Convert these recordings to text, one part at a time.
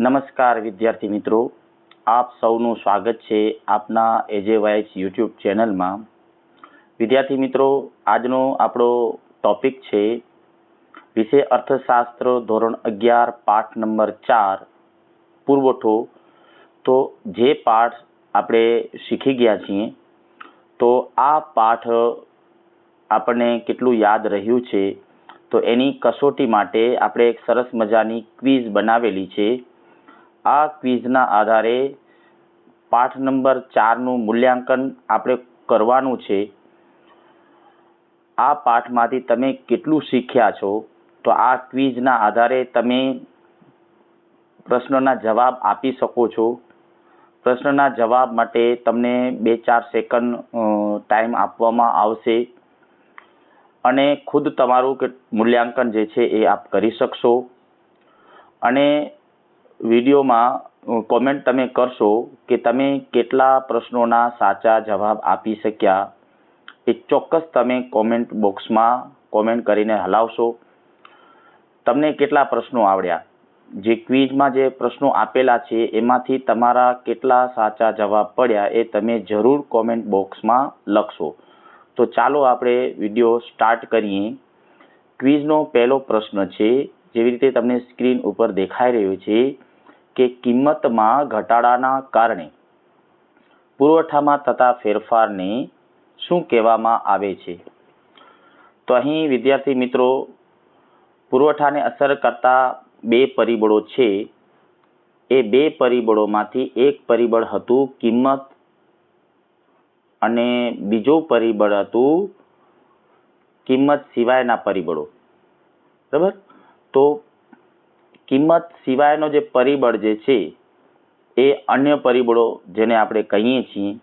નમસ્કાર વિદ્યાર્થી મિત્રો. આપ સૌનું સ્વાગત છે આપના એજે વાઇસ યુટ્યુબ ચેનલમાં. વિદ્યાર્થી મિત્રો, આજનો આપણો ટોપિક છે વિષય અર્થશાસ્ત્ર ધોરણ અગિયાર, પાઠ નંબર ચાર, પુરવઠો. તો જે પાઠ આપણે શીખી ગયા છીએ, તો આ પાઠ આપણને કેટલું યાદ રહ્યું છે, તો એની કસોટી માટે આપણે એક સરસ મજાની ક્વિઝ બનાવેલી છે. આ ક્વિઝના આધારે પાઠ નંબર ચારનું મૂલ્યાંકન આપણે કરવાનું છે. આ પાઠમાંથી તમે કેટલું શીખ્યા છો? તો આ ક્વિઝના આધારે તમે પ્રશ્નના જવાબ આપી શકો છો. પ્રશ્નના જવાબ માટે તમને બે ચાર સેકન્ડ ટાઈમ આપવામાં આવશે. અને ખુદ તમારું મૂલ્યાંકન જે છે એ આપ કરી શકશો. અને વિડીયોમાં કોમેન્ટ તમે કરશો કે તમે કેટલા પ્રશ્નોના સાચા જવાબ આપી શક્યા, એ ચોક્કસ તમે કોમેન્ટ બોક્સમાં કોમેન્ટ કરીને હલાવશો. તમને કેટલા પ્રશ્નો આવડ્યા? જે ક્વિઝમાં જે પ્રશ્નો આપેલા છે, એમાંથી તમારા કેટલા સાચા જવાબ પડ્યા એ તમે જરૂર કોમેન્ટ બોક્સમાં લખશો. તો ચાલો આપણે વીડિયો સ્ટાર્ટ કરીએ. ક્વિઝનો પહેલો પ્રશ્ન છે, જેવી રીતે તમને સ્ક્રીન ઉપર દેખાઈ રહ્યો છે કે કિંમતમાં ઘટાડાના કારણે પુરવઠામાં થતા ફેરફારને શું કહેવામાં આવે છે? તો અહીં વિદ્યાર્થી મિત્રો, પુરવઠાને અસર કરતા બે પરિબળો છે. એ બે પરિબળોમાંથી એક પરિબળ હતું કિંમત અને બીજું પરિબળ હતું કિંમત સિવાયના પરિબળો. બરાબર? તો કિંમત સિવાયનો જે પરિબળ જે છે, એ અન્ય પરિબળો જેને આપણે કહીએ છીએ,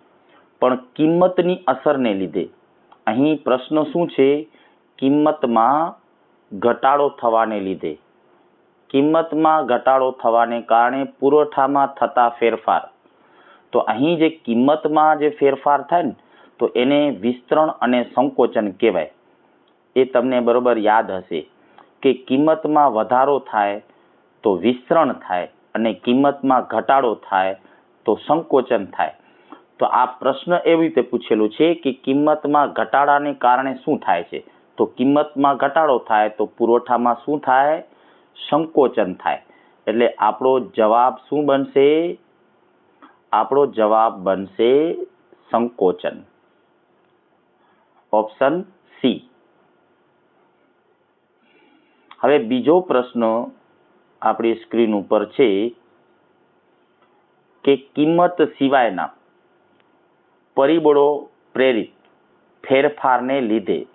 પણ કિંમતની અસરને લીધે. અહીં પ્રશ્ન શું છે? કિંમતમાં ઘટાડો થવાને લીધે. કિંમતમાં ઘટાડો થવાને કારણે પુરવઠામાં થતા ફેરફાર. તો અહીં જે કિંમતમાં જે ફેરફાર થાય ને, તો એને વિસ્તરણ અને સંકોચન કહેવાય. એ તમને બરોબર યાદ હશે કે કિંમતમાં વધારો થાય તો વિસ્તરણ થાય અને કિંમતમાં ઘટાડો થાય તો સંકોચન થાય. તો આ પ્રશ્ન એવી રીતે પૂછેલું છે કે કિંમતમાં ઘટાડાને કારણે શું થાય છે? તો કિંમતમાં ઘટાડો થાય તો પુરવઠામાં શું થાય? સંકોચન થાય. એટલે આપણો જવાબ શું બનશે? આપણો જવાબ બનશે સંકોચન. Option C. હવે બીજો પ્રશ્ન આપણી સ્ક્રીન ઉપર છે કે કિંમત સિવાયના પરિબળો પ્રેરિત ફેરફારને લીધે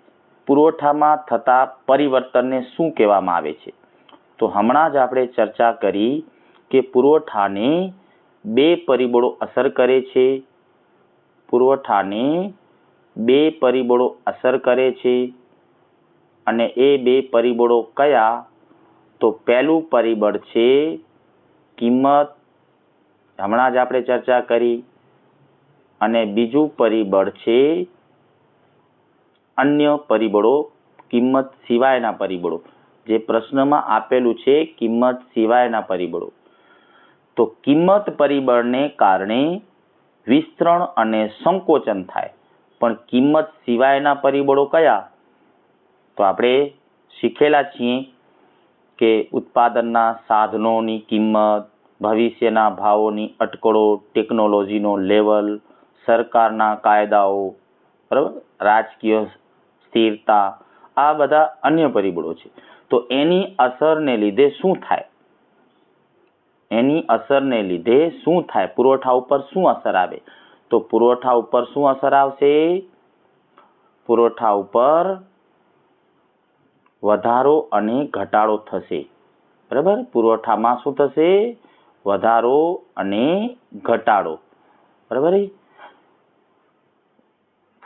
પુરવઠામાં થતા પરિવર્તનને શું કહેવામાં આવે છે? તો હમણાં જ આપણે ચર્ચા કરી કે પુરવઠાને બે પરિબળો અસર કરે છે. પુરવઠાને બે પરિબળો અસર કરે છે અને એ બે પરિબળો કયા? તો પહેલું પરિબળ છે કિંમત. હમણાં જ આપણે ચર્ચા કરી. અને બીજું પરિબળ છે અન્ય પરિબળો, કિંમત સિવાયના પરિબળો. જે પ્રશ્નમાં આપેલું છે કિંમત સિવાયના પરિબળો. તો કિંમત પરિબળને કારણે વિસ્તરણ અને સંકોચન થાય. પણ કિંમત સિવાયના પરિબળો કયા? તો આપણે શીખેલા છીએ કે ઉત્પાદનના સાધનોની કિંમત, ભવિષ્યના ભાવોની અટકળો, ટેકનોલોજીનો લેવલ, સરકારના કાયદાઓ, બરાબર? રાજકીય સ્થિરતા, આ બધા અન્ય પરિબળો છે. તો એની અસરને લીધે શું થાય? એની અસરને લીધે શું થાય? પુરવઠા ઉપર શું અસર આવે? તો પુરવઠા ઉપર શું અસર આવશે? પુરવઠા ઉપર વધારો અને ઘટાડો થશે. બરાબર? પુરવઠામાં શું થશે? વધારો અને ઘટાડો. બરાબર?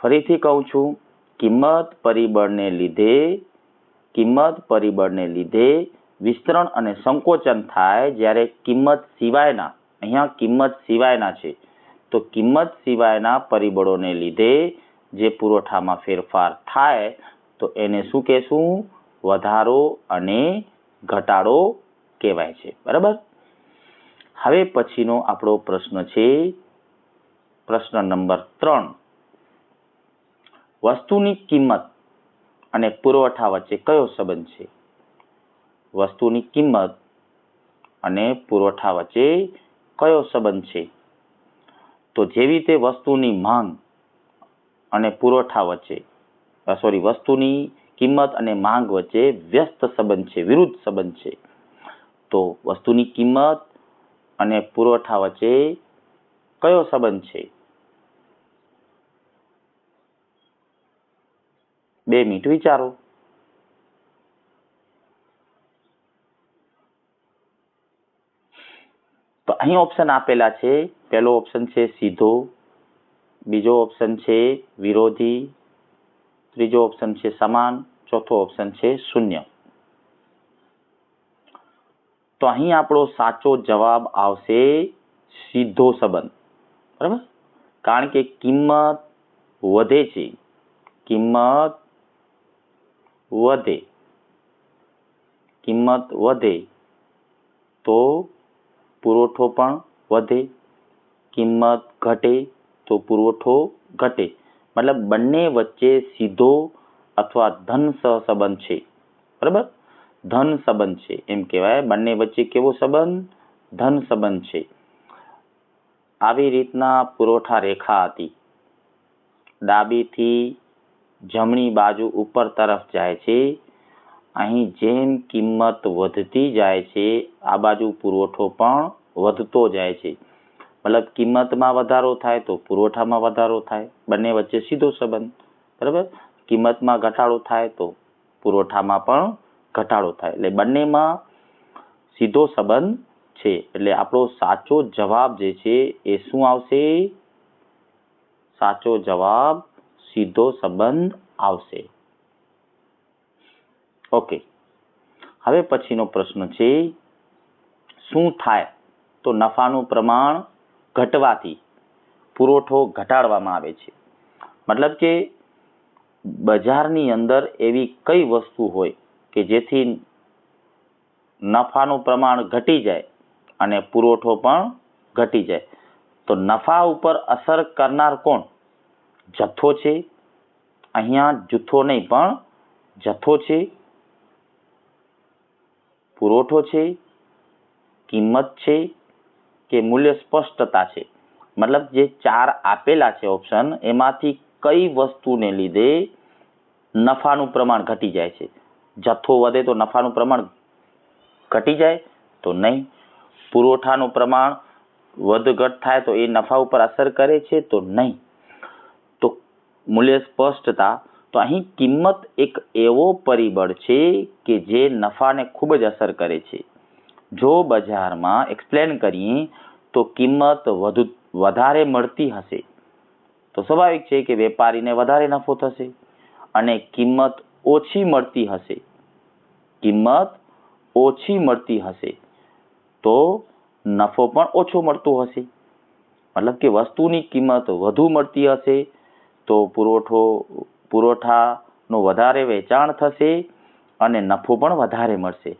ફરીથી કહું છું, કિંમત પરિબળને લીધે, કિંમત પરિબળને લીધે વિસ્તરણ અને સંકોચન થાય જ્યારે કિંમત સિવાયના, અહીંયા કિંમત સિવાયના છે. તો કિંમત સિવાયના પરિબળોને લીધે જે પુરવઠામાં ફેરફાર થાય, તો એને શું કહેશું? વધારો અને ઘટાડો કહેવાય છે. બરાબર? હવે પછીનો આપણો પ્રશ્ન છે, પ્રશ્ન નંબર ત્રણ. વસ્તુની કિંમત અને પુરવઠા વચ્ચે કયો સંબંધ છે? વસ્તુની કિંમત અને પુરવઠા વચ્ચે કયો સંબંધ છે? તો જેવી રીતે વસ્તુની માંગ અને પુરવઠા વચ્ચે સોરી વસ્તુની કિંમત અને માંગ વચ્ચે વ્યસ્ત સંબંધ છે, વિરુદ્ધ સંબંધ છે. તો વસ્તુની કિંમત અને પુરવઠા વચ્ચે કયો સંબંધ છે? બે મિનિટ વિચારો. તો અહીં ઓપ્શન આપેલા છે. પહેલો ઓપ્શન છે સીધો, બીજો ઓપ્શન છે વિરોધી ત્રીજો ઓપ્શન છે સમાન, ચોથો ઓપ્શન છે શૂન્ય. તો અહીં આપણો સાચો જવાબ આવશે સીધો સંબંધ. બરાબર? કારણ કે કિંમત વધે છે. કિંમત વધે. કિંમત વધે તો પુરવઠો પણ વધે. કિંમત ઘટે તો પુરવઠો ઘટે. મતલબ બંને વચ્ચે સીધો અથવા ધન સહસંબંધ છે. બરાબર? ધન સંબંધ છે. એમ કહેવાય. બંને વચ્ચે કેવો સંબંધ? ધન સંબંધ છે. આવી રીતના પુરવઠા રેખા હતી. ડાબીથી જમણી બાજુ ઉપર તરફ જાય છે. અહીં જેમ કિંમત વધતી જાય છે, આ બાજુ પુરવઠો પણ વધતો જાય છે. મતલબ કિંમતમાં વધારો થાય તો પુરવઠામાં વધારો થાય. બંને વચ્ચે સીધો સંબંધ, બરાબર? કિંમતમાં ઘટાડો થાય તો પુરવઠામાં પણ ઘટાડો થાય. એટલે બંનેમાં સીધો સંબંધ છે. એટલે આપણો સાચો જવાબ જે છે એ શું આવશે? સાચો જવાબ સીધો સંબંધ આવશે. ઓકે. હવે પછીનો પ્રશ્ન છે, શું થાય? તો નફાનું પ્રમાણ ઘટવાથી પુરવઠો ઘટાડવામાં આવે છે. મતલબ કે બજારની અંદર એવી કઈ વસ્તુ હોય કે જેથી નફાનું પ્રમાણ ઘટી જાય અને પુરવઠો પણ ઘટી જાય. તો નફા ઉપર અસર કરનાર કોણ? જથ્થો છે. અહીંયા જથ્થો નહીં, પણ જથ્થો છે. પુરવઠો છે. કિંમત છે. કે મૂલ્ય સ્પષ્ટતા છે. મતલબ જે ચાર આપેલા છે ઓપ્શન એમાંથી કઈ વસ્તુને લીધે નફાનું પ્રમાણ ઘટી જાય છે. જથ્થો વધે તો નફાનું પ્રમાણ ઘટી જાય, તો નહીં. પુરવઠાનું પ્રમાણ વધઘટ થાય તો એ નફા ઉપર અસર કરે છે, તો નહીં. તો મૂલ્ય સ્પષ્ટતા, તો અહીં કિંમત એક એવો પરિબળ છે કે જે નફાને ખૂબ જ અસર કરે છે. જો બજારમાં એક્સપ્લેન કરીએ, તો કિંમત વધુ, વધારે મળતી હશે. તો સ્વાભાવિક છે કે વેપારીને વધારે નફો થશે અને કિંમત ઓછી મળતી હશે. કિંમત ઓછી મળતી હશે તો નફો પણ ઓછો મળતો હશે. મતલબ કે વસ્તુની કિંમત વધુ મળતી હશે તો પુરવઠો, પુરવઠાનું વધારે વેચાણ થશે અને નફો પણ વધારે મળશે.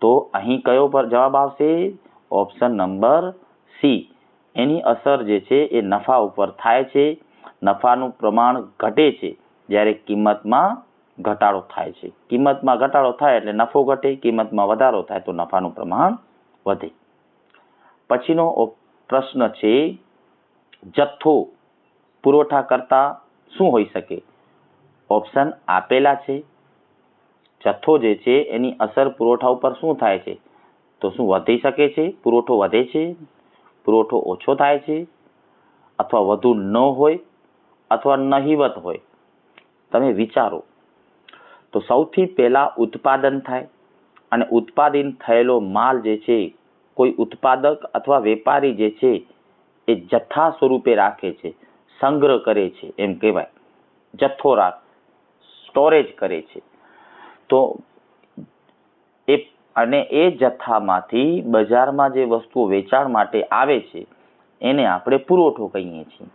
તો અહીં કયો પર, જવાબ આવશે? ઓપ્શન નંબર સી એની અસર જે છે એ નફા ઉપર થાય છે. નફાનું પ્રમાણ ઘટે છે જ્યારે કિંમતમાં ઘટાડો થાય છે. કિંમતમાં ઘટાડો થાય એટલે નફો ઘટે, કિંમતમાં વધારો થાય તો નફાનું પ્રમાણ વધે. પછીનો પ્રશ્ન છે, જથ્થો પુરવઠા કરતા શું હોઈ શકે? ઓપ્શન આપેલા છે. જથ્થો જે છે એની અસર પુરવઠા ઉપર શું થાય છે? તો શું વધી શકે છે? પુરવઠો વધે છે? પુરવઠો ઓછો થાય છે? અથવા વધુ ન હોય અથવા નહીવત હોય? તમે વિચારો. તો સૌથી પહેલાં ઉત્પાદન થાય અને ઉત્પાદિત થયેલો માલ જે છે, કોઈ ઉત્પાદક અથવા વેપારી જે છે, એ જથ્થા સ્વરૂપે રાખે છે, સંગ્રહ કરે છે, એમ કહેવાય. જથ્થો રાખ, સ્ટોરેજ કરે છે. તો એ અને એ જથ્થામાંથી બજારમાં જે વસ્તુઓ વેચાણ માટે આવે છે, એને આપણે પુરવઠો કહીએ છીએ.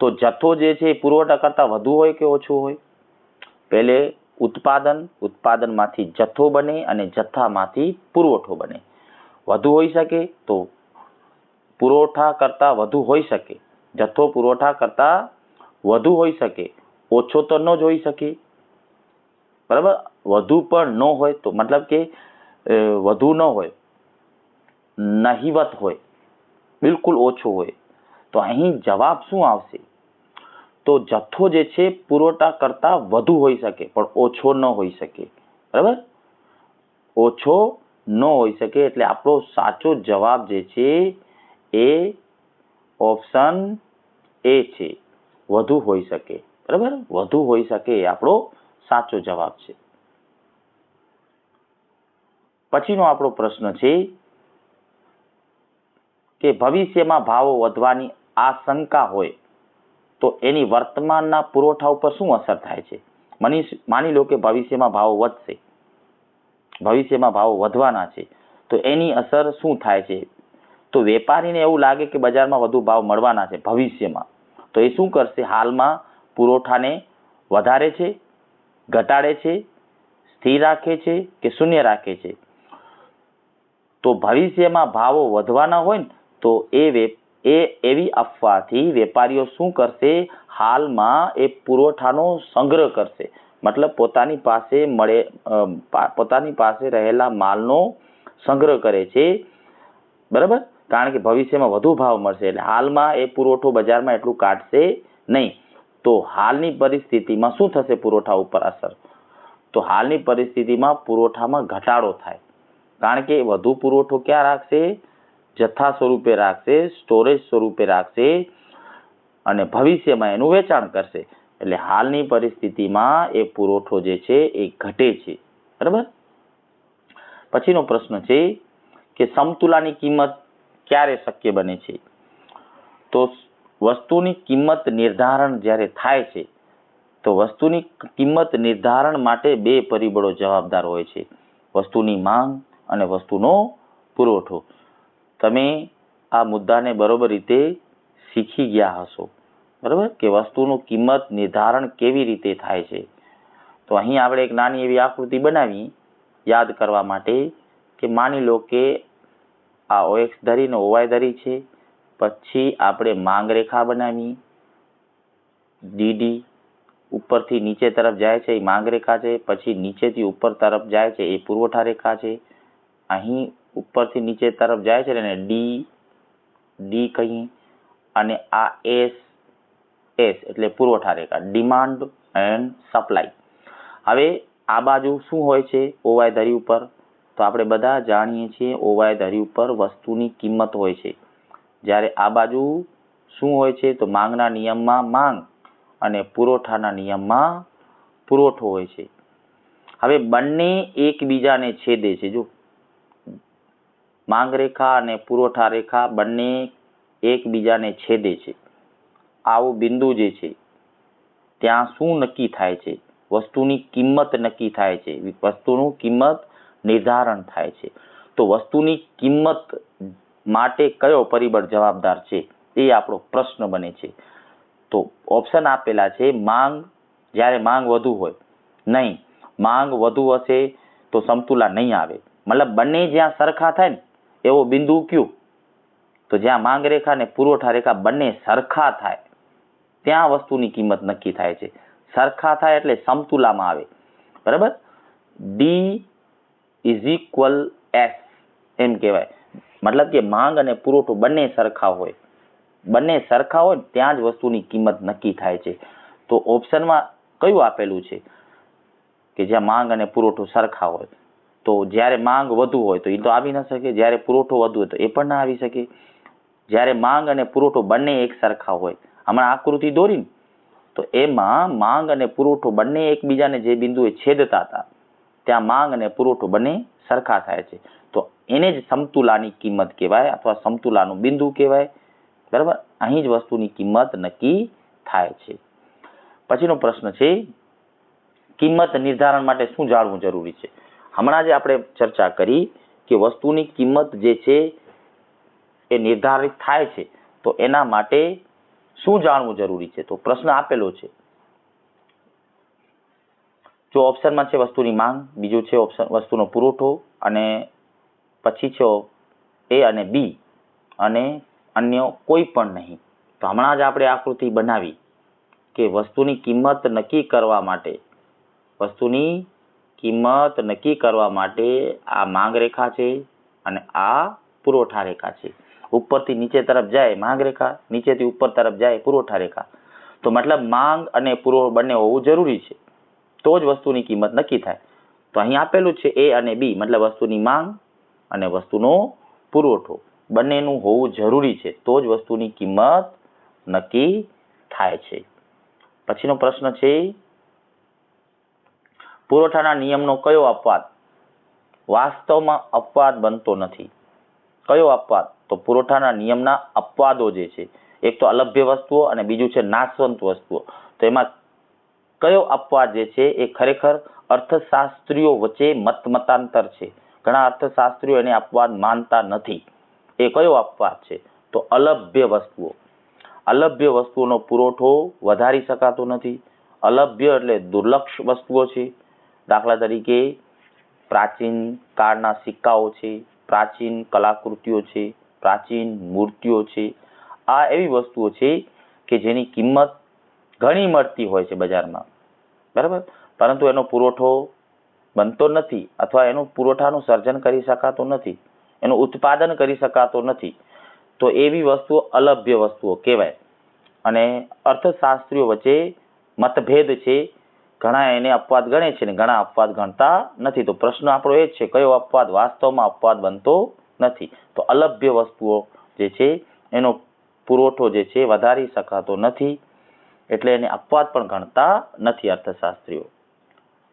તો જથ્થો જે છે એ પુરવઠા કરતાં વધુ હોય કે ઓછો હોય? પહેલે ઉત્પાદન, ઉત્પાદનમાંથી જથ્થો બને અને જથ્થામાંથી પુરવઠો બને. વધુ હોઈ શકે તો પુરવઠા કરતાં વધુ હોઈ શકે. જથ્થો પુરવઠા કરતાં વધુ હોઈ શકે. ઓછો તો ન જ હોઈ શકે. બરાબર? વધુ પણ ન હોય તો મતલબ કે અ, વધુ ન હોય નહિવત હોય બિલકુલ ઓછો હોય. તો અહીં જવાબ શું આવશે? તો જથ્થો જે છે પુરવઠા કરતાં વધુ હોઈ શકે પણ ઓછો ન હોઈ શકે. બરાબર? ઓછો ન હોઈ શકે એટલે આપણો સાચો જવાબ જે છે એ ઓપ્શન એ છે. વધુ હોઈ શકે. બરાબર? વધુ હોઈ શકે એ આપણો સાચો જવાબ છે. પછીનો આપણો પ્રશ્ન છે કે ભવિષ્યમાં ભાવો વધવાની આશંકા હોય તો એની વર્તમાનના પુરવઠા ઉપર શું અસર થાય છે? મનીષ, માની લો કે ભવિષ્યમાં ભાવો વધશે. ભવિષ્યમાં ભાવો વધવાના છે. તો એની અસર શું થાય છે? તો વેપારીને એવું લાગે કે બજારમાં વધુ ભાવ મળવાના છે ભવિષ્યમાં. તો એ શું કરશે? હાલમાં પુરવઠાને વધારે છે ઘટાડે છે, સ્થિર રાખે છે કે શૂન્ય રાખે છે? તો ભવિષ્યમાં ભાવો વધવાના હોય ને, તો એ એ એવી અફવાથી વેપારીઓ શું કરશે? હાલમાં એ પુરવઠાનો સંગ્રહ કરશે. મતલબ પોતાની પાસે મળે પોતાની પાસે રહેલા માલનો સંગ્રહ કરે છે. બરાબર? કારણ કે ભવિષ્યમાં વધુ ભાવ મળશે. એટલે હાલમાં એ પુરવઠો બજારમાં એટલું કાઢશે નહીં. તો હાલની પરિસ્થિતિમાં શું થશે પુરવઠા ઉપર અસર? તો હાલની પરિસ્થિતિમાં પુરવઠામાં ઘટાડો થાય. કારણ કે વધુ પુરવઠો ક્યાં રાખશે? જથ્થા સ્વરૂપે રાખશે સ્ટોરેજ સ્વરૂપે રાખશે અને ભવિષ્યમાં એનું વેચાણ કરશે. એટલે હાલની પરિસ્થિતિમાં એ પુરવઠો જે છે એ ઘટે છે. બરાબર? પછીનો પ્રશ્ન છે કે સમતુલાની કિંમત ક્યારે શક્ય બને છે? તો વસ્તુની કિંમત નિર્ધારણ જ્યારે થાય છે, તો વસ્તુની કિંમત નિર્ધારણ માટે બે પરિબળો જવાબદાર હોય છે. વસ્તુની માંગ અને વસ્તુનો પુરવઠો. તમે આ મુદ્દાને બરોબર રીતે શીખી ગયા હશો, બરાબર? કે વસ્તુનું કિંમત નિર્ધારણ કેવી રીતે થાય છે. તો અહીં આપણે એક નાની એવી આકૃતિ બનાવી, યાદ કરવા માટે કે માની લો કે આ ઓએક્સ ધરી ને ઓવાય ધરી છે પછી આપણે માંગ રેખા બનાવી ડીડી ઉપરથી નીચે તરફ જાય છે, એ માંગ રેખા છે. પછી નીચેથી ઉપર તરફ જાય છે, એ પુરવઠા રેખા છે. અહીં ઉપરથી નીચે તરફ જાય છે ને ડી ડી કહીએ. અને આ એસ એસ એટલે પુરવઠા રેખા, ડિમાન્ડ એન્ડ સપ્લાય. હવે આ બાજુ શું હોય છે, ઓવાય ધરી ઉપર? તો આપણે બધા જાણીએ છીએ ઓવાય ધરી ઉપર વસ્તુની કિંમત હોય છે. જ્યારે આ બાજુ શું હોય છે, તો માંગના નિયમમાં માંગ અને પુરવઠાના નિયમમાં પુરવઠો હોય છે. હવે બંને એકબીજાને છેદે છે. જો માંગ રેખા અને પુરવઠા રેખા બંને એકબીજાને છેદે છે. આવું બિંદુ જે છે, ત્યાં શું નક્કી થાય છે? વસ્તુની કિંમત નક્કી થાય છે. વસ્તુનું કિંમત નિર્ધારણ થાય છે. તો વસ્તુની કિંમત માટે કયો પરિબળ જવાબદાર છે? એ આપણો પ્રશ્ન બને છે. તો ઓપ્શન આપેલા છે, માંગ, જ્યારે માંગ વધુ હોય. નહીં, માંગ વધુ હશે તો સમતુલા નહીં આવે. મતલબ બંને જ્યાં સરખા થાય ને, એવો બિંદુ કયું તો જ્યાં માંગ રેખા અને પુરવઠા રેખા બંને સરખા થાય, ત્યાં વસ્તુની કિંમત નક્કી થાય છે. સરખા થાય એટલે સમતુલામાં આવે. બરાબર? ડી ઇઝ ઇક્વલ એસ એમ કહેવાય. મતલબ કે માંગ અને પુરવઠો બંને સરખા હોય. બંને સરખા હોય ત્યાં જ વસ્તુની કિંમત નક્કી થાય છે. તો ઓપ્શનમાં કયું આપેલું છે? કે જ્યાં માંગ અને પુરવઠો સરખા હોય. તો જ્યારે માંગ વધુ હોય તો એ તો આવી ન શકે. જ્યારે પુરવઠો વધુ હોય તો એ પણ ના આવી શકે. જ્યારે માંગ અને પુરવઠો બંને એક સરખા હોય. હમણાં આકૃતિ દોરીને. તો એમાં માંગ અને પુરવઠો બંને એકબીજાને જે બિંદુએ છેદતા હતા, ત્યાં માંગ અને પુરવઠો બંને સરખા થાય છે. એને જ સમતુલાની કિંમત કહેવાય અથવા સમતુલાનું બિંદુ કહેવાય. બરાબર? અહીં જ વસ્તુની કિંમત નક્કી થાય છે. પછીનો પ્રશ્ન છે, કિંમત નિર્ધારણ માટે શું જાણવું જરૂરી છે? હમણાં જ આપણે ચર્ચા કરી કે વસ્તુની કિંમત જે છે એ નિર્ધારિત થાય છે. તો એના માટે શું જાણવું જરૂરી છે? તો પ્રશ્ન આપેલો છે. જો ઓપ્શનમાં છે વસ્તુની માંગ, બીજું છે ઓપ્શન વસ્તુનો પુરવઠો અને પછી છો એ અને બી અને અન્ય કોઈ પણ નહીં. તો હમણાં જ આપણે આકૃતિ બનાવી કે વસ્તુની કિંમત નક્કી કરવા માટે, વસ્તુની કિંમત નક્કી કરવા માટે આ માંગ રેખા છે અને આ પુરવઠા રેખા છે. ઉપરથી નીચે તરફ જાય માંગ રેખા નીચેથી ઉપર તરફ જાય પુરવઠા રેખા. તો મતલબ માંગ અને પુરવઠો બંને હોવું જરૂરી છે. તો જ વસ્તુની કિંમત નક્કી થાય. તો અહીં આપેલું છે એ અને બી, મતલબ વસ્તુની માંગ અને વસ્તુનો પુરવઠો. બંનેનું હોવું જરૂરી છે. તો જ વસ્તુની કિંમત નક્કી થાય છે. પછીનો પ્રશ્ન છે, પુરવઠાના નિયમનો કયો અપવાદ? વાસ્તવમાં અપવાદ બનતો નથી. કયો અપવાદ? તો પુરવઠાના નિયમના અપવાદો જે છે. એક તો અલભ્ય વસ્તુઓ અને બીજું છે નાશવંત વસ્તુઓ. તો એમાં કયો અપવાદ જે છે એ ખરેખર અર્થશાસ્ત્રીઓ વચ્ચે મતમતાંતર છે. ઘણા અર્થશાસ્ત્રીઓ એને અપવાદ માનતા નથી. એ કયો અપવાદ છે? તો અલભ્ય વસ્તુઓ. અલભ્ય વસ્તુઓનો પુરવઠો વધારી શકાતો નથી. અલભ્ય એટલે દુર્લક્ષ વસ્તુઓ છે. દાખલા તરીકે પ્રાચીન કાળના સિક્કાઓ છે, પ્રાચીન કલાકૃતિઓ છે, પ્રાચીન મૂર્તિઓ છે. આ એવી વસ્તુઓ છે કે જેની કિંમત ઘણી મળતી હોય છે બજારમાં. બરાબર? પરંતુ એનો પુરવઠો બનતો નથી અથવા એનું પુરવઠાનું સર્જન કરી શકાતું નથી, એનું ઉત્પાદન કરી શકાતું નથી, તો એવી વસ્તુઓ અલભ્ય વસ્તુઓ કહેવાય. અને અર્થશાસ્ત્રીઓ વચ્ચે મતભેદ છે. ઘણા એને અપવાદ ગણે છે ને ઘણા અપવાદ ગણતા નથી. તો પ્રશ્ન આપણો એ જ છે, કયો અપવાદ વાસ્તવમાં અપવાદ બનતો નથી? તો અલભ્ય વસ્તુઓ જે છે, એનો પુરવઠો જે છે, વધારી શકાતો નથી. એટલે એને અપવાદ પણ ગણતા નથી અર્થશાસ્ત્રીઓ.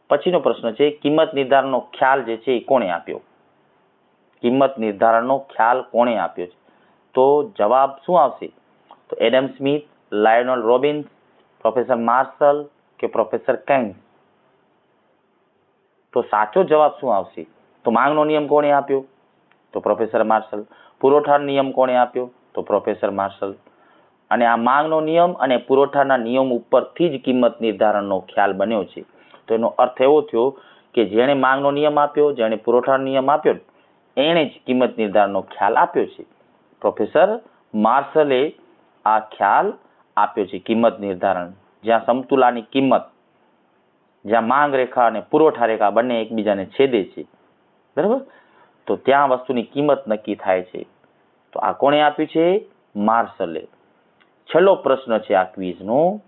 પછીનો પ્રશ્ન છે, કિંમત નિર્ધારણનો ખ્યાલ જે છે એ કોણે આપ્યો? કિંમત નિર્ધારણનો ખ્યાલ કોણે આપ્યો છે? તો જવાબ શું આવશે? તો Adam Smith, Lionel Robbins, professor Marshall કે પ્રોફેસર કેંગ? તો સાચો જવાબ શું આવશે? તો માંગનો નિયમ કોણે આપ્યો? તો પ્રોફેસર માર્શલ. પુરવઠાનો નિયમ કોણે આપ્યો? તો પ્રોફેસર માર્શલ. અને આ માંગનો નિયમ અને પુરવઠાના નિયમ ઉપરથી જ કિંમત નિર્ધારણનો ખ્યાલ બન્યો છે. તો એનો અર્થ એવો થયો કે જેણે માંગનો નિયમ આપ્યો, જેણે પુરવઠાનો નિયમ આપ્યો, એણે જ કિંમત નિર્ધારણનો ખ્યાલ આપ્યો છે. પ્રોફેસર માર્શલે આ ખ્યાલ આપ્યો છે કિંમત નિર્ધારણ. જ્યાં સમતુલાની કિંમત, જ્યાં માંગ રેખા અને પુરવઠા રેખા બંને એકબીજાને છેદે છે. બરાબર? તો ત્યાં વસ્તુની કિંમત નક્કી થાય છે. તો આ કોણે આપ્યું છે? માર્શલે. છેલ્લો પ્રશ્ન છે આ ક્વિઝનો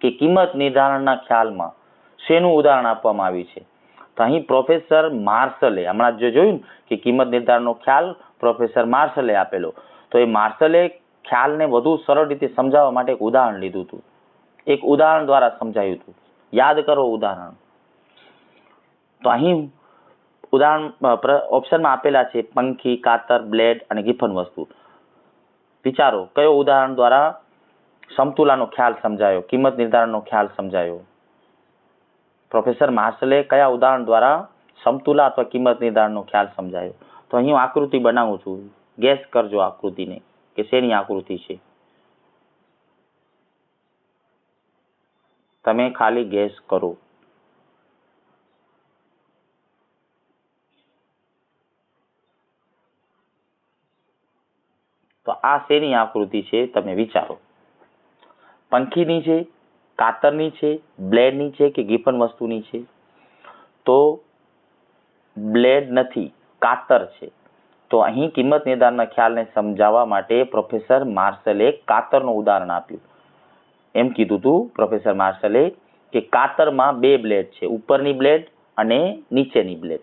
કે કિંમત નિર્ધારણના ખ્યાલમાં શેનું ઉદાહરણ આપવામાં આવ્યું છે? તો અહીં પ્રોફેસર માર્શલે હમણાં જે જોયું કે કિંમત નિર્ધારણનો ખ્યાલ પ્રોફેસર માર્શલે આપેલો. તો એ માર્શલે ખ્યાલને વધુ સરળ રીતે સમજાવવા માટે એક ઉદાહરણ લીધું હતું. એક ઉદાહરણ દ્વારા સમજાયું હતું. યાદ કરો ઉદાહરણ. તો અહીં ઉદાહરણ ઓપ્શનમાં આપેલા છે પંખી, કાતર, બ્લેડ અને ગિફન વસ્તુ. વિચારો, કયો ઉદાહરણ દ્વારા સમતુલાનો ખ્યાલ સમજાયો? કિંમત નિર્ધારણનો ખ્યાલ સમજાયો? પ્રોફેસર માર્શલે કયા ઉદાહરણ દ્વારા સમતુલા અથવા કિંમત નિર્ધારણનો ખ્યાલ સમજાયો? તો અહીં હું આકૃતિ બનાવું છું. ગેસ કરજો આકૃતિને, કે શેની આકૃતિ છે? તમે ખાલી ગેસ કરો. તો આ શેની આકૃતિ છે? તમે વિચારો. પંખીની છે? કાતરની છે, બ્લેડની છે કે ગિફન વસ્તુની છે? તો બ્લેડ નથી, કાતર છે. તો અહીં કિંમત નિર્ધારણના ખ્યાલને સમજાવવા માટે પ્રોફેસર માર્શલે કાતરનું ઉદાહરણ આપ્યું. એમ કીધું હતું પ્રોફેસર માર્શલે કે કાતરમાં બે બ્લેડ છે, ઉપરની બ્લેડ અને નીચેની બ્લેડ.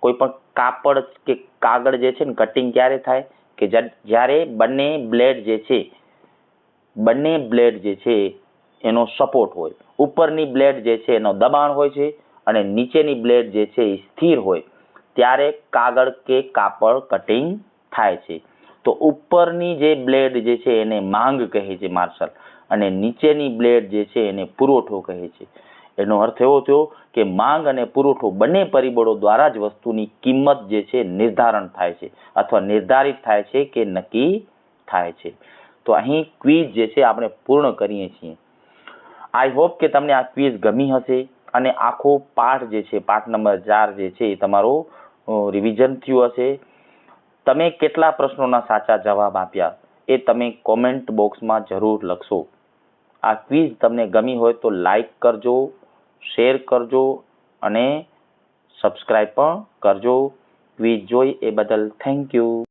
કોઈ પણ કાપડ કે કાગળ જે છે ને, કટિંગ ક્યારે થાય? કે જ્યારે બંને બ્લેડ જે છે, બંને બ્લેડ જે છે એનો સપોર્ટ હોય. ઉપરની બ્લેડ જે છે એનો દબાણ હોય છે અને નીચેની બ્લેડ જે છે એ સ્થિર હોય. ત્યારે કાગળ કે કાપડ કટિંગ થાય છે. તો ઉપરની જે બ્લેડ જે છે એને માંગ કહે છે માર્શલ અને નીચેની બ્લેડ જે છે એને પુરવઠો કહે છે. એનો અર્થ એવો થયો કે માંગ અને પુરવઠો બંને પરિબળો દ્વારા જ વસ્તુની કિંમત જે છે નિર્ધારણ થાય છે અથવા નિર્ધારિત થાય છે કે નક્કી થાય છે. તો અહીં ક્વિઝ જે છે આપણે પૂર્ણ કરીએ છીએ. આઈ હોપ કે તમને આ ક્વિઝ ગમી હશે અને આખો પાઠ જે છે, પાઠ નંબર ચાર જે છે એ તમારો રિવિઝન થયું હશે. તમે કેટલા પ્રશ્નોના સાચા જવાબ આપ્યા એ તમે કોમેન્ટ બોક્સમાં જરૂર લખશો. આ ક્વિઝ તમને ગમી હોય તો લાઈક કરજો શેર કરજો અને સબસ્ક્રાઈબ પણ કરજો. ક્વિઝ જોઈ એ બદલ થેન્ક યુ